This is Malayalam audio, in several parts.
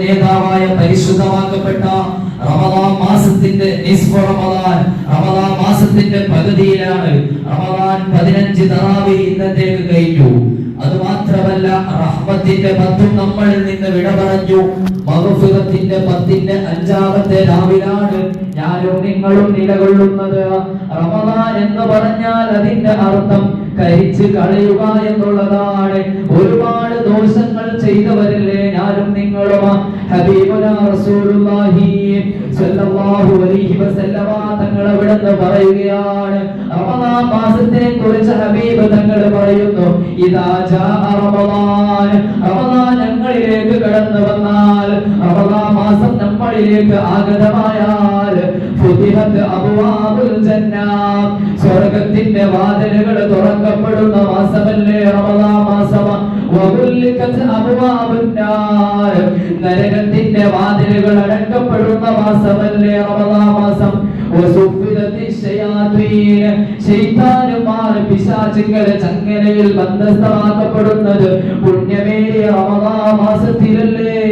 നേതാവായ പരിശുദ്ധമാക്കപ്പെട്ട റമദാൻ മാസത്തിന്റെ റമദാൻ റമദാൻ മാസത്തിന്റെ പകുതിയിലാണ് റമദാൻ പതിനഞ്ച് തറാവി ഇന്നത്തേക്ക് കഴിഞ്ഞു. അത് മാത്രമല്ല റഹ്മത്തിന്റെ പത്തും നമ്മളിൽ നിന്ന് വിട പറഞ്ഞു. മഹഫിറത്തിന്റെ പത്തിന്റെ അഞ്ചാമത്തെ രാവിലാണ് ഞാനും നിങ്ങളും നിലകൊള്ളുന്നത്. റമദാൻ എന്ന് പറഞ്ഞാൽ അതിന്റെ അർത്ഥം കഴിച്ച് കളയുക എന്നുള്ളതാണ്. ഒരുപാട് ദോഷങ്ങൾ ചെയ്തവരല്ലേ? ഞാനും നിങ്ങളും ഹബീബുന റസൂലുള്ളാഹി സല്ലല്ലാഹു അലൈഹി വസല്ലമ തങ്ങൾ അവിടുന്ന് പറയുകയാണ്. റമദാൻ മാസത്തിനെ കുറിച്ച് ഹബീബ് തങ്ങൾ പറയുന്നു ഇദാ ജാ റമദാൻ. റമദാൻ ഞങ്ങളിലേക്ക് കടന്നു വന്നാൽ റമദാൻ മാസം നമ്മളിലേക്ക് ആഗതമായാൽ ഫുതിഹത്ത് അബ്വാബുൽ ജന്ന സ്വർഗത്തിന്റെ വാതിലുകൾ തുറക്കപ്പെടുന്ന മാസമല്ലേ റമദാൻ മാസം നരകത്തിന്റെ വാതിലുകൾ അടക്കപ്പെടുന്ന മാസമല്ലേ റമദാൻ മാസം? ശൈത്താനുമാർ പിശാചുകളെ ചങ്ങലയിൽ ബന്ധസ്ഥമാക്കപ്പെടുന്നത്? പുണ്യമേറിയ മാസത്തിലല്ലേ?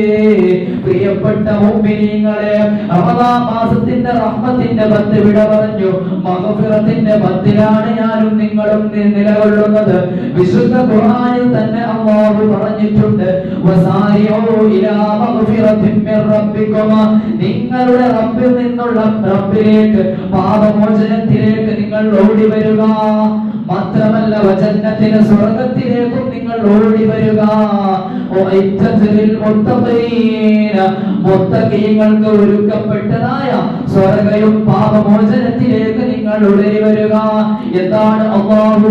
പ്രിയപ്പെട്ട മുഅ്മിനീങ്ങളെ റമദാൻ മാസത്തിന്റെ റഹ്മത്തിന്റെ പത്ത് വിട പറഞ്ഞു. മഹഫിറത്തിന്റെ പത്തിലാണ് ഞാനും നിങ്ങളും നിലകൊള്ളുന്നത്. വിശുദ്ധ ഖുർആനിൽ തന്നെ അല്ലാഹു പറഞ്ഞിട്ടുണ്ട്. വസാരിഊ ഇലാ മഗ്ഫിറത്തിൻ മിർ റബ്ബിക്കും നിങ്ങളുടെ റബ്ബിൽ നിന്നുള്ള റബ്ബിലേക്ക് പാപമോചനത്തിലേക്ക് നിങ്ങൾ ഓടി വരിക. മാത്രമല്ല വചനത്തിന് സ്വർഗത്തിലേക്കും നിങ്ങൾ ഓടി വരിക. മുത്തഖീങ്ങൾക്ക് ഒരുക്കപ്പെട്ടതായ സ്വർഗയും പാപമോചനത്തിലേക്ക് നിങ്ങൾ ഉടരി വരിക. എന്താണ്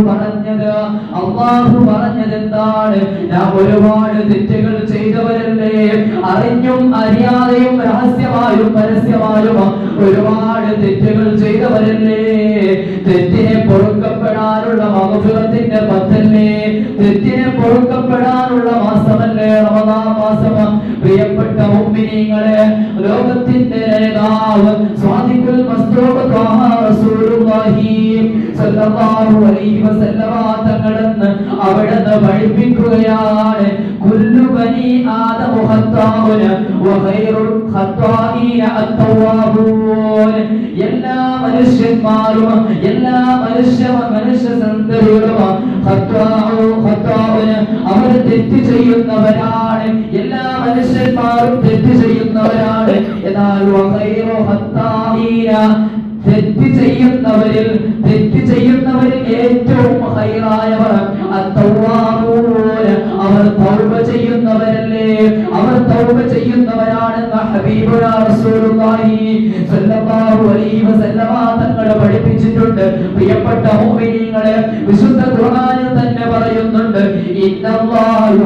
പറഞ്ഞത്? അള്ളാഹു പറഞ്ഞത് എന്താണ് ഞാൻ ഒരുപാട് തെറ്റുകൾ ചെയ്തവരല്ലേ? അറിഞ്ഞും അറിയാതെയും രഹസ്യമായും പരസ്യമായും ഒരുപാട് തെറ്റുകൾ ചെയ്തവരല്ലേ? തെറ്റിനെ പൊറുക്കപ്പെടാനുള്ള മകഫിറത്തിന്റെ പത്തല്ലേ? തെറ്റിനെ പൊറുക്കപ്പെടാനുള്ള മാസമല്ലേ? റമദാ മാസം. പ്രിയപ്പെട്ട മുഅ്മിനീങ്ങളെ ലോകത്തിന്റെ നേതാവ് طه رسول الله صلى സല്ലല്ലാഹു അലൈഹി وسلم തങ്ങളെന്ന് അവിടുന്ന് പഠിപ്പിക്കുകയാണ്. കുല്ലു ബനി ആദമു ഖത്താഉന വഖൈറുൽ ഖത്താഈന അത്തവാബൂൻ എല്ലാ മനുഷ്യന്മാരും എല്ലാ മനുഷ്യ മനുഷ്യ സന്തതികളും ഖത്താഉ ഖത്താഉന അവർ തെറ്റ് ചെയ്യുന്നവരാണ്. എല്ലാ മനുഷ്യന്മാരും തെറ്റ് ചെയ്യുന്നവരാണ്. എന്നാൽ തെറ്റ് ചെയ്യുന്നവരിൽ തെറ്റ് ചെയ്യുന്നവരിൽ ഏറ്റവും ഹൈറായവർ അവർ തൗബ ചെയ്യുന്നവരല്ലേ? അവർ തൗബ ചെയ്യുന്നവരാണെന്ന ഹബീബുന റസൂലുള്ളാഹി സ്വല്ലല്ലാഹു അലൈഹി വസല്ലമ തങ്ങൾ പഠിപ്പിച്ചിട്ടുണ്ട്. പ്രിയപ്പെട്ട മുഅ്മിനീങ്ങളെ വിശുദ്ധ ഖുർആനിൽ തന്നെ പറയുന്നുണ്ട് ഇന്നല്ലാഹു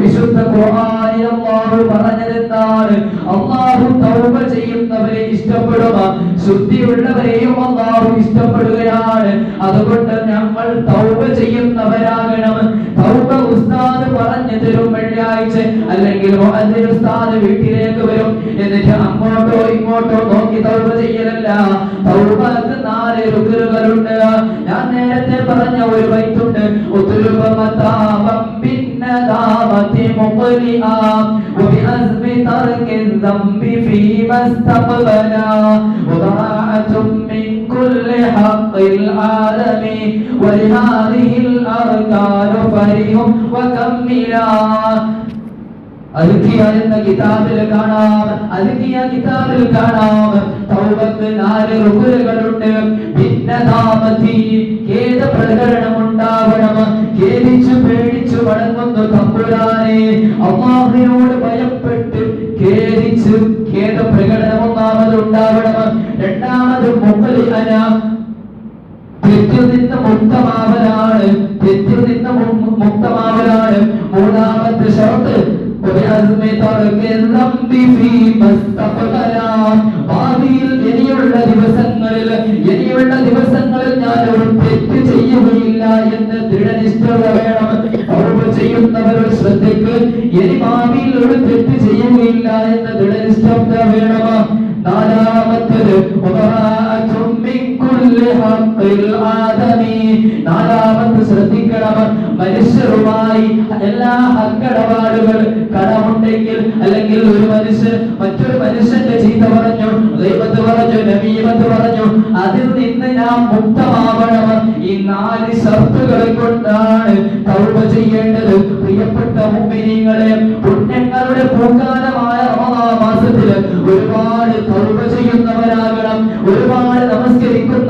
വിശുദ്ധ ഖുർആനിൽ അല്ലാഹു പറഞ്ഞതെന്താണ് അല്ലാഹു തൗബ ചെയ്യുന്നവരെ ഇഷ്ടപ്പെടുക ശുദ്ധിയുള്ളവരെയും അല്ലാഹു ഇഷ്ടപ്പെടുകയാണ്. അതുകൊണ്ട് നമ്മൾ തൗബ ചെയ്യുന്നവരാകണം. തൗബ ഉസ്താദ് പറഞ്ഞു തരും വെള്ളിയാഴ്ച അല്ലെങ്കിൽ ഉസ്താദ് വീട്ടിലേക്ക് വരും. എന്നിട്ട് അങ്ങോട്ടോ ഇങ്ങോട്ടോ നോക്കി തൗബ ചെയ്യലല്ല തൗബക്ക് നാല് രുക്കുകളുണ്ട് ഞാൻ നേരത്തെ പറഞ്ഞ ഒരു ബൈത്തുണ്ട് ഉത്തുലുബ മതാബം بالندامة مقلئا وبعزم ترك الذنب فيما استقبلا وبراعة من كل حق العالم ولهذه الأركان فرح وكملا അൽക്കിയ എന്ന കിതാബിൽ കാണാം അൽക്കിയ കിതാബിൽ കാണാം. തൗബത്ത് നാല് റുകുലുകളുണ്ട് ഭിന്നതാമതി ഏത് പ്രകടനം ഉണ്ടാവണം. ഖേദിച്ചു പേടിച്ചു വണങ്ങുന്നു തമ്പുരാനെ. അള്ളാഹുവിനോട് ഭയപ്പെട്ട് ഖേദിച്ച് ഖേദ പ്രകടനം ഒന്നാമത് ഉണ്ടാവണം. രണ്ടാമത് മുഖലി അന. തെറ്റിൽ നിന്ന് മുക്തമാവലാണ്. തെറ്റിൽ നിന്ന് മുക്തമാവലാണ്. ഷർത്ത് وبعزم ترك الذنب فيما استقبلا ഭാവിയിൽ ഇനിയുള്ള ദിവസങ്ങളിൽ ഇനിയുള്ള ദിവസങ്ങളിൽ ഞാൻ ഒരു തെറ്റ് ചെയ്യുകയില്ല എന്ന് ദൃഢനിഷ്ഠത വേണം തൗബ ചെയ്യുന്നവരുടെ ശ്രദ്ധയ്ക്ക് ഇനി ഭാവിയിൽ ഒരു തെറ്റ് ചെയ്യുകയില്ല എന്ന് ദൃഢനിഷ്ഠത വേണം നാലാമത്തത് വബറാഅത്തും നാലാമത് ശ്രദ്ധിക്കണം മനുഷ്യരുമായി എല്ലാ ഹക്കടപാടുകൾ കടമുണ്ടെങ്കിൽ അല്ലെങ്കിൽ ഒരു മനുഷ്യൻ മറ്റൊരു മനുഷ്യന്റെ ചീത്ത പറഞ്ഞു ദൈവത്ത് പറഞ്ഞു നബീമത്ത് പറഞ്ഞു അതിൽ നിന്ന് നാം മുക്തമാവണം ഈ നാല് ഷർത്തുകളെ കൊണ്ടാണ് തൗബ ചെയ്യേണ്ടത്. പ്രിയപ്പെട്ട മുമ്പിനിങ്ങളെ പുണ്യങ്ങളുടെ പൂക്കാലമായ മാസത്തിൽ ഒരുപാട് തൗബ ചെയ്യുന്നവരാകണം.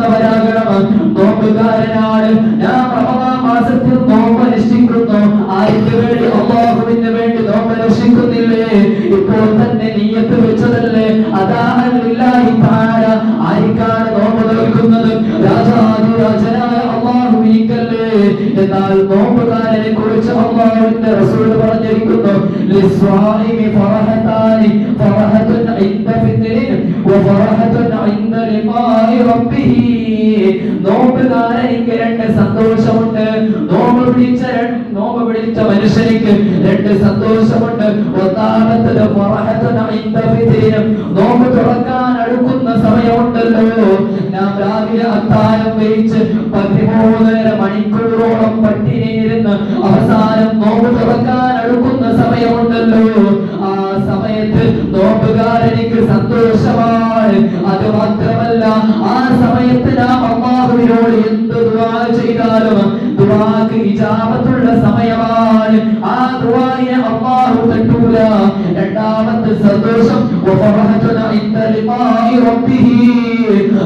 നമസ്കരിക്കുന്നവരാകണം നോമ്പുകാരനാണ് ഞാൻ റമദാൻ മാസത്തിൽ നോമ്പ് അനുഷ്ഠിക്കുന്നു വേണ്ടി അള്ളാഹുവിന് ഇപ്പോൾ തന്നെ നീയത്ത് വെച്ചതല്ലേ? അതാഹലില്ലാഹി താര ആർക്കാണ് നോമ്പ് നൽകുന്നത് രാജാതിരാജനായ അള്ളാഹുവിക്കല്ലേ എന്നാൽ നോമ്പുകാരനെ കുറിച്ച് അള്ളാഹുവിന്റെ റസൂൽ പറഞ്ഞിരിക്കുന്നു. നോമ്പുകാരനിക്ക് രണ്ട് സന്തോഷമുണ്ട്. നോമ്പ് പിടിച്ച നോമ്പ് പിടിച്ച മനുഷ്യനിക്ക് രണ്ട് സന്തോഷമുണ്ട്. ഒന്നാമത്തത് നോമ്പ് തുറക്കാൻ അടുക്കുന്ന സമയമുണ്ടല്ലോ. നാം രാവിലെ അത്താരം വെയിച്ച് പതിമൂന്നര മണിക്കൂറോളം പട്ടിണിയിരുന്ന് അവസാനം നോമ്പ് തുറക്കാൻ അടുക്കുന്ന സമയമുണ്ടല്ലോ. ആ സമയത്ത് നോമ്പുകാരനിക്ക് സന്തോഷമാണ്. അത് മാത്രമല്ല ആ സമയത്ത് നാം അള്ളാഹുവിനോട് എന്ത് ദുആ ചെയ്താലും ദുആക്ക് ഇജാബത്തുള്ള സമയമാണ്. ആ ദുആയെ അല്ലാഹു തട്ടൂല. രണ്ടാമത്തെ സന്തോഷം വഫറഹത്തുന ഇൻദ ലിഖാഇ റബ്ബിഹി.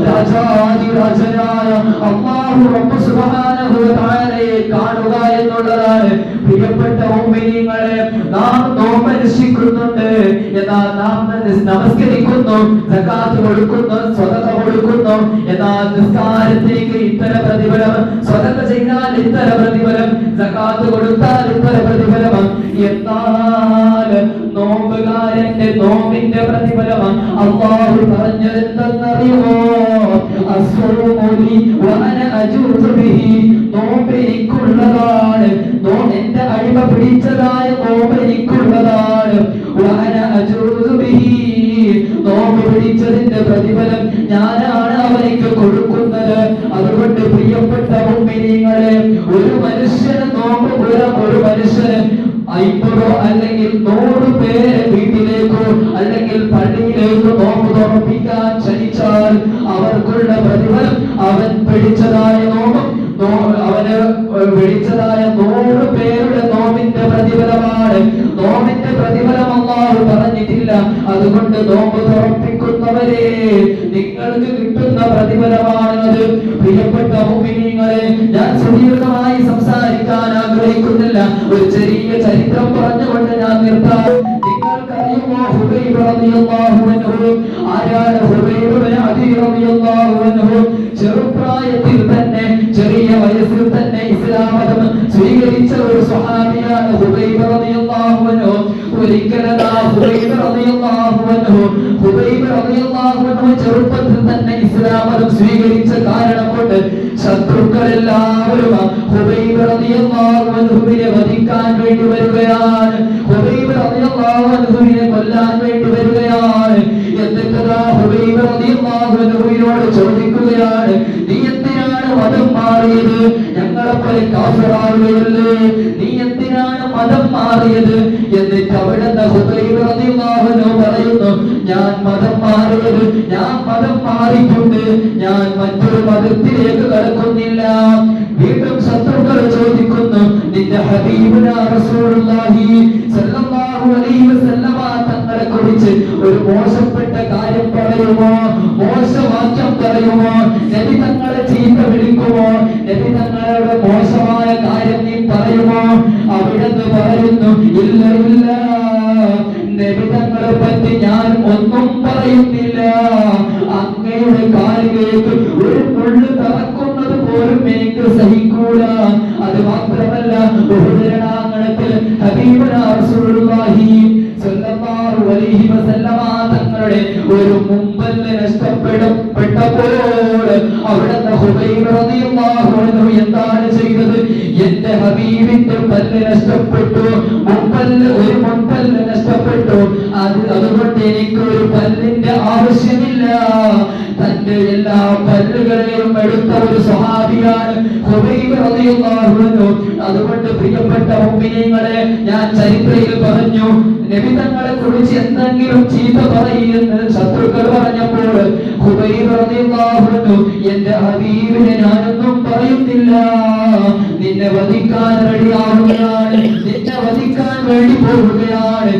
രാജാതിരാജനായ അല്ലാഹു റബ്ബ് സുബ്ഹാനഹു വ തആലയെ കാണുക എന്നുള്ളതാണ് പ്രിയപ്പെട്ട മുഅ്മിനീങ്ങളെ നാം നോമ്പനുഷ്ഠിക്കുന്നുണ്ട് എന്നാൽ നാം നമസ്കരിക്കുന്നു സകാത്ത് കൊടുക്കുന്നു സ്വതക കൊടുക്കുന്നു. എന്നാൽ നിസ്കാരത്തേക്ക് ഇത്തര പ്രതിഫലം സ്വതക ചെയ്താൽ ഇത്തര പ്രതിഫലം സകാത്ത് കൊടുത്താൽ ഇത്തര പ്രതിഫലം. എന്നാൽ നോമ്പുകാരന്റെ നോമ്പിന്റെ പ്രതിഫലം അള്ളാഹു പറഞ്ഞതെന്തെന്നറിയുമോ? അസ്വമോലി വഅന അജൂസു ബിഹി. നോമ്പ് എനിക്കുള്ളതാണ്. നോ എന്റെ അടിമ പിടിച്ചതായ ഓർമ്മ എനിക്കുള്ളതാണ്. അതുകൊണ്ട് നോമ്പ് സമർപ്പിക്കുന്നവരെ നിങ്ങൾക്ക് കിട്ടുന്ന പ്രതിഫലമാണത്. പ്രിയപ്പെട്ട മുഅ്മിനീങ്ങളെ ഞാൻ സുദീർഘമായി സംസാരിക്കാൻ ആഗ്രഹിക്കുന്നില്ല. ഒരു ചെറിയ ചരിത്രം പറഞ്ഞുകൊണ്ട് ഞാൻ നിർത്താം. നിങ്ങൾക്കറിയുമോ ഹുബൈബ് റളിയല്ലാഹു അൻഹു? ആരാണ് ഹുബൈബ് ഇബ്നു റളിയല്ലാഹു അൻഹു? ചെറുപ്രായത്തിൽ തന്നെ ചെറിയ വയസ്സിൽ തന്നെ ഇസ്ലാം മതം സ്വീകരിച്ച ഒരു സ്വഹാബിയാണ് ഹുബൈബ് റളിയല്ലാഹു അൻഹു. ചെറുപ്പത്തിൽ തന്നെ ഇസ്ലാം മതം സ്വീകരിച്ച കാരണം കൊണ്ട് ശത്രുക്കളെല്ലാവരും വധിക്കാൻ വേണ്ടി വരികയാണ്. കൊല്ലാൻ വേണ്ടി വരികയാണ്. എന്നിട്ട് ചോദിക്കുകയാണ് മതം മാറിയത്? ഞങ്ങളെപ്പോലെ കാസറാവുകയല്ലേ നീ എന്തിനാണ് മതം മാറിയത്? എന്നിട്ട് അവിടെ പറയുന്നു ഞാൻ മതം മാറിയത് ഞാൻ മതം മാറിയിട്ടുണ്ട്. ഞാൻ മറ്റൊരു മതത്തിലേക്ക് കടക്കുന്നില്ല. വീണ്ടും ശത്രുക്കൾ ചോദിക്കുന്നു നിന്റെ തങ്ങളെ കുറിച്ച് ഒരു മോശപ്പെട്ട കാര്യം പറയുമോ? മോശവാക്യം ഒരു മുള്ളു തറക്കുന്നത് പോലും എനിക്ക് സഹിക്കൂല. അത് മാത്രമല്ല ബഹുദരണാങ്കണത്തിൽ തങ്ങളുടെ ഒരു മുമ്പല്ല് നഷ്ടപ്പെടപ്പെട്ടപ്പോൾ അവിടെ എന്താണ് ചെയ്തത്? എന്റെ ഹബീബിന്റെ പല്ല് നഷ്ടപ്പെട്ടു. പല്ലുകളെയും എടുത്ത ഒരു സ്വഹാബിയാണ് അതുകൊണ്ട് പ്രിയപ്പെട്ട മുഅ്മിനീങ്ങളെ ഞാൻ ചരിത്രയിൽ പറഞ്ഞു നബി തങ്ങളെ കുറിച്ച് എന്തെങ്കിലും ചീത്ത പറയുമെന്ന് ശത്രുക്കൾ പറഞ്ഞപ്പോൾ എന്റെ ഹബീബിനെ ഞാനൊന്നും പറയുന്നില്ല. നിന്നെ വധിക്കാൻ റെഡിയാവുകയാണ്. നിന്നെ വധിക്കാൻ വേണ്ടി പോവുകയാണ്.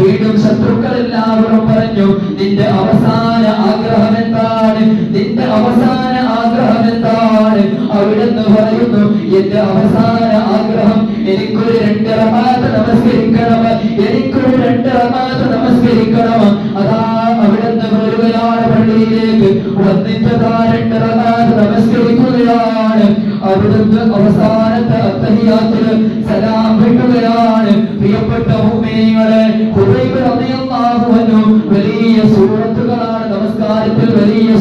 വീണ്ടും ശത്രുക്കൾ എല്ലാവരും പറഞ്ഞു നിന്റെ അവസാന ആഗ്രഹം നിന്റെ അവസാന ആഗ്രഹം എന്താണ്? അവിടുന്ന് പറയുന്നു എന്റെ അവസാന ആഗ്രഹം എനിക്കൊരു രണ്ട് റമാത്ത് നമസ്കരിക്കണം എനിക്കൊരു രണ്ട് റമാത്ത് നമസ്കരിക്കണം അതാ അവിടുന്ന് വരുകയാണ് പള്ളിയിലേക്ക്. വന്നിട്ടതാ രണ്ട് റമാത്ത് നമസ്കരിക്കുകയാണ്. അവിടുന്ന് അവസാനത്തെ അത്തഹിയാത്തിൽ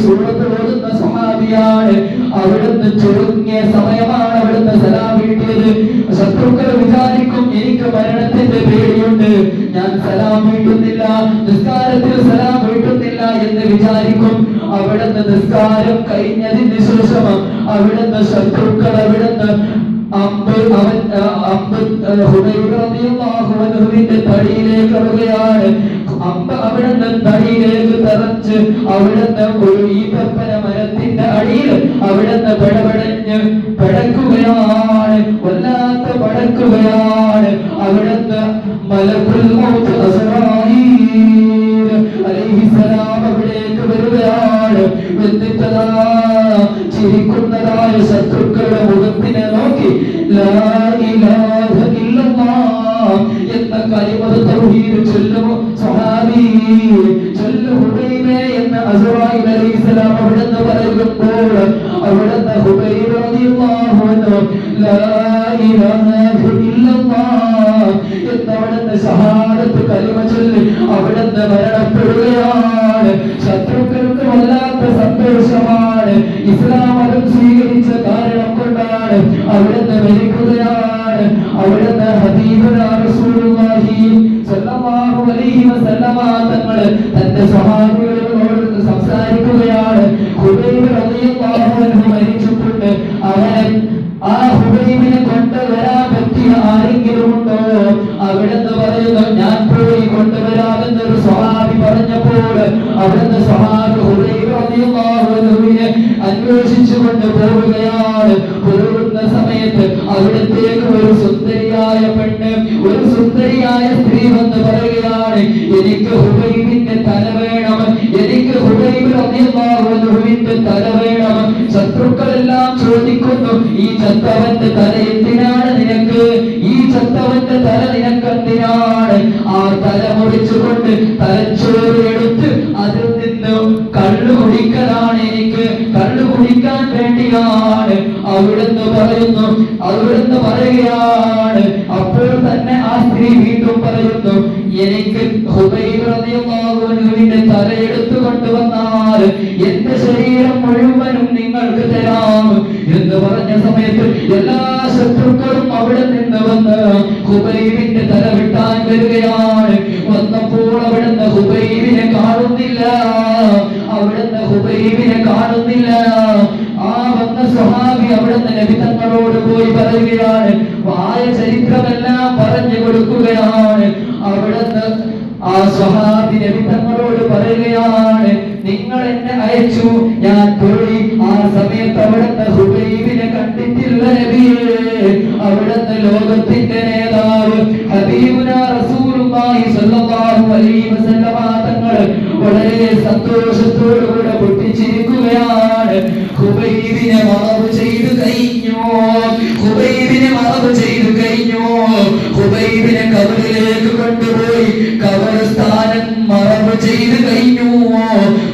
സൂറത്ത് ഓതുന്ന സ്വഹാബിയാണ് അവിടുന്ന് ചുരുങ്ങിയ സമയമാണ് അവിടുന്ന് സലാം വീട്ടിയത്. ശത്രുക്കൾ വിചാരിക്കും എനിക്ക് മരണത്തിന്റെ പേടിയുണ്ട്. ഞാൻ സലാം വീട്ടുന്നില്ല നിസ്കാരത്തിൽ സലാം വീട്ടുന്നില്ല എന്ന് വിചാരിക്കും. അവിടുന്ന് നിസ്കാരം കഴിഞ്ഞതിന് ശേഷം അവിടുന്ന് ശത്രുക്കൾ അവിടുന്ന് അവൻ ആ, അമ്പ് അവിടുന്ന് തടിയിലേക്ക് തെറച്ച് അവിടുന്ന് ഒരു ഈത്തപ്പന മരത്തിന്റെ അടിയിൽ അവിടുന്ന് ഹുബൈബ് لا إله ലാ ഇലാഹ ഇല്ലല്ലാഹ് എന്ന് അവിടുന്ന് കലിമ ചൊല്ലി അവിടുന്ന് മരണപ്പെടുകയാണ്. ശത്രുക്കൾക്ക് വല്ലാത്ത സന്തോഷമാണ്. ഇസ്ലാം മതം സ്വീകരിച്ച കാരണം കൊണ്ടാണ് അവിടുന്ന് മരിക്കുകയാണ് അവിടുന്ന് വസല്ലമ തങ്ങൾ തന്റെ സ്വഹാബികളോട് സംസാരിക്കുകയാണ്. അന്വേഷിച്ചു കൊണ്ട് പോവുകയാണ്. പോകുന്ന സമയത്ത് അവിടത്തേക്ക് ഒരു സുന്ദരിയായ പെണ്ണ് ഒരു സുന്ദരിയായ സ്ത്രീ വന്ന് പറയുകയാണ് എനിക്ക് ഹുബൈബിന്റെ തല വേണം എനിക്ക് ഹുബൈബ് റളിയല്ലാഹു അൻഹുവിന്റെ തല വേണം. ശത്രുക്കളെല്ലാം ചോദിക്കുന്നു ഈ ചത്തവന്റെ വേണ്ടിയാണ് അവിടുന്ന് പറയുന്നു അവിടുന്ന് പറയുകയാണ്. അപ്പോൾ തന്നെ ആ സ്ത്രീ വീണ്ടും പറയുന്നു എനിക്ക് ഹൃദയമാകുവിന്റെ തലയെടുത്തു കൊണ്ടുവന്നാൽ എന്റെ ശരീരം മുഴുവനും നിങ്ങൾക്ക് തരാം. എന്ന് പറഞ്ഞ സമയത്ത് എല്ലാ ശത്രുക്കളും അവിടെ നിന്ന് വന്ന് ഹുബൈബിന്റെ തല വിട്ടാൻ വരികയാണ്. വന്നപ്പോൾ അവിടുന്ന് ഹുബൈബിനെ കാണുന്നില്ല. അവിടുന്ന് ഹുബൈബിനെ കാണുന്നില്ല. സ്വഹാബി അവിടുന്ന് നബി തങ്ങളോട് പോയി പറയുകയാണ്. വായ ചരിത്രമെല്ലാം പറഞ്ഞു കൊടുക്കുകയാണ്. അവിടുന്ന് ആ സ്വഹാബി നബിതങ്ങളോട് പറയുകയാണ് നിങ്ങൾ എന്നെ അയച്ചു. ഞാൻ പോയി. ആ സമയത്ത് അവിടുന്ന് ഹുബൈബിനെ കണ്ടിട്ടില്ല നബിയേ. അവിടുന്ന് ലോകത്തിന്റെ നേതാവ് ഹബീബുന റസൂലുള്ളാഹി സ്വല്ലല്ലാഹു അലൈഹി വസല്ലമ വളരെ സന്തോഷത്തോടുകൂടെ പൊട്ടിച്ചിരിക്കുകയാണ്. ഹുബൈബിനെ ഹുബൈബിനെ മറവ് ചെയ്തു കഴിഞ്ഞു. ഹുബൈബിനെ കബറിലേക്ക് കൊണ്ടുപോയി കബറസ്ഥാനം മറവ് ചെയ്തു കഴിഞ്ഞു.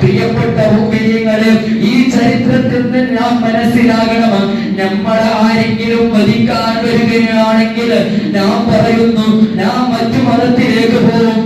പ്രിയപ്പെട്ട ഭൂമിയങ്ങളെ ഈ ചരിത്രത്തിൽ നിന്ന് നാം മനസ്സിലാകണം. നമ്മളെ ആരെങ്കിലും വധിക്കാൻ വരികയാണെങ്കിൽ നാം പറയുന്നു നാം മറ്റു മതത്തിലേക്ക് പോകും.